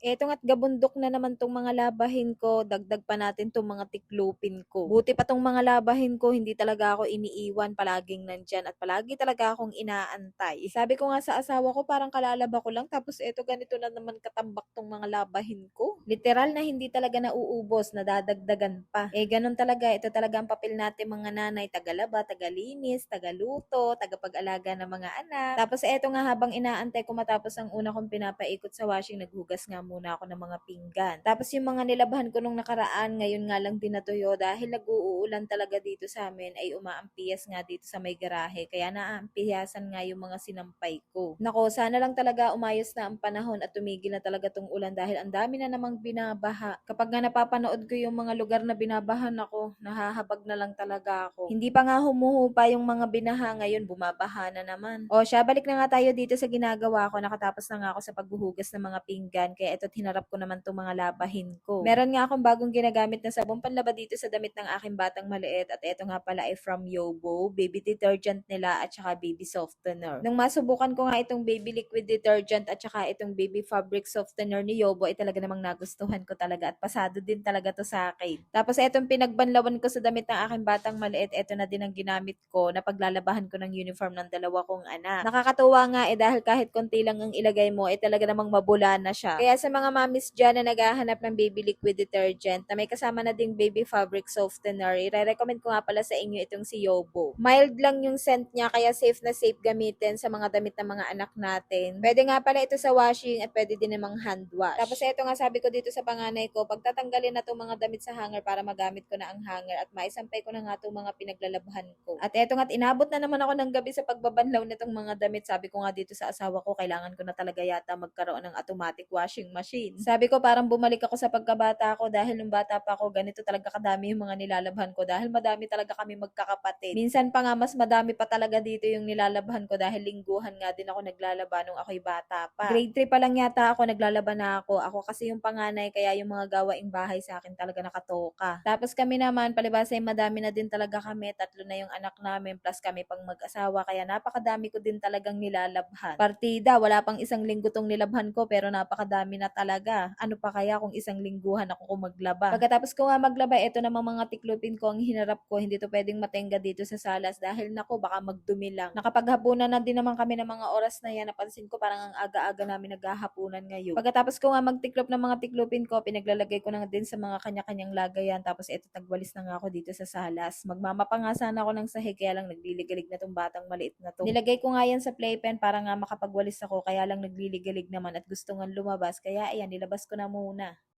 Eto nga't gabundok na naman 'tong mga labahin ko, dagdag pa natin 'tong mga tiklupin ko. Buti pa 'tong mga labahin ko hindi talaga ako iniiwan, palaging nandiyan at palagi talaga akong inaantay. Sabi ko nga sa asawa ko parang kalalaba ko lang tapos eto ganito na naman katambak 'tong mga labahin ko. Literal na hindi talaga nauubos, nadadagdagan pa. Eh ganun talaga, ito talaga ang papel natin mga nanay, tagalaba, tagalinis, tagaluto, tagapag-alaga ng mga anak. Tapos eto nga habang inaantay ko matapos ang una kong pinapaikot sa washing, naghugas nga muna ako ng mga pinggan. Tapos yung mga nilabahan ko nung nakaraan, ngayon nga lang din natuyo dahil nag-uulan talaga dito sa amin ay umaampias nga dito sa may garahe. Kaya naaampiyasan nga yung mga sinampay ko. Nako, sana lang talaga umayos na ang panahon at tumigil na talaga tong ulan dahil ang dami na namang binabaha. Kapag nga napapanood ko yung mga lugar na binabahan ako, nahahabag na lang talaga ako. Hindi pa nga humuhupa yung mga binaha ngayon, bumabaha na naman. O siya, balik na nga tayo dito sa ginagawa ko. Nakatapos na nga ako sa paghuhugas ng mga pinggan. Kaya ito't hinarap ko naman itong mga labahin ko. Meron nga akong bagong ginagamit na sabong panlaba dito sa damit ng aking batang maliit. At ito nga pala ay from Yobo, baby detergent nila at saka baby softener. Nung masubukan ko nga itong baby liquid detergent at saka itong baby fabric softener ni Yobo ay talaga namang nagustuhan ko talaga at pasado din talaga to sa akin. Tapos itong pinagbanlawan ko sa damit ng aking batang maliit, ito na din ang ginamit ko na paglalabahan ko ng uniform ng dalawa kong anak. Nakakatuwa nga eh dahil kahit konti lang ang ilagay mo, eh talaga namang mabula na siya. Kaya sa mga mamis dyan na naghahanap ng baby liquid detergent na may kasama na ding baby fabric softener, i-recommend ko nga pala sa inyo itong si Yobo. Mild lang yung scent niya kaya safe na safe gamitin sa mga damit ng mga anak natin. Pwede nga pala ito sa washing at pwede din namang hand wash. Tapos ito nga sabi ko dito sa panganay ko, pagtatanggalin na itong mga damit sa hanger para magamit ko na ang hanger at maisampay ko na nga itong mga pinaglalabahan ko. At eto nga't inabot na naman ako ng gabi sa pagbabanlaw nitong mga damit. Sabi ko nga dito sa asawa ko, kailangan ko na talaga yata magkaroon ng automatic washing machine. Sabi ko parang bumalik ako sa pagkabata ko dahil nung bata pa ako, ganito talaga kadami yung mga nilalabhan ko dahil madami talaga kami magkakapatid. Minsan pa nga mas madami pa talaga dito yung nilalabhan ko dahil lingguhan nga din ako naglalaba nung ako'y bata pa. Grade 3 pa lang yata ako, naglalaba na ako. Ako kasi yung panganay, kaya yung mga gawaing bahay sa akin talaga nakatoka. Tapos kami naman, palibasa ay madami na din talaga kami. Tatlo na yung anak namin, plus kami pang mag-asawa. Kaya napakadami ko din talagang nilalabhan. Partida, wala pang isang linggo tong nilabhan ko, pero napakadami na talaga. Ano pa kaya kung isang lingguhan ako kung maglaba? Pagkatapos ko nga maglaba, ito namang mga tiklupin ko ang hinarap ko. Hindi to pwedeng matenga dito sa salas dahil nako baka magdumi lang. Nakapaghapunan na din naman kami ng mga oras na yan. Napansin ko parang ang aga-aga namin naghahapunan ngayon. Pagkatapos ko nga magtiklop ng mga tiklupin ko, pinaglalagay ko na din sa mga kanya-kanyang lagayan. Tapos ito tagwalis na nga ako dito sa salas. Magmamapa nga sana ako ng sahig kaya lang nagliligalig na tong batang maliit na to. Nilagay ko nga yan sa playpen para nga makapagwalis ako kaya lang nagliligalig naman at gusto nga lumabas. Kaya ayan, nilabas ko na muna.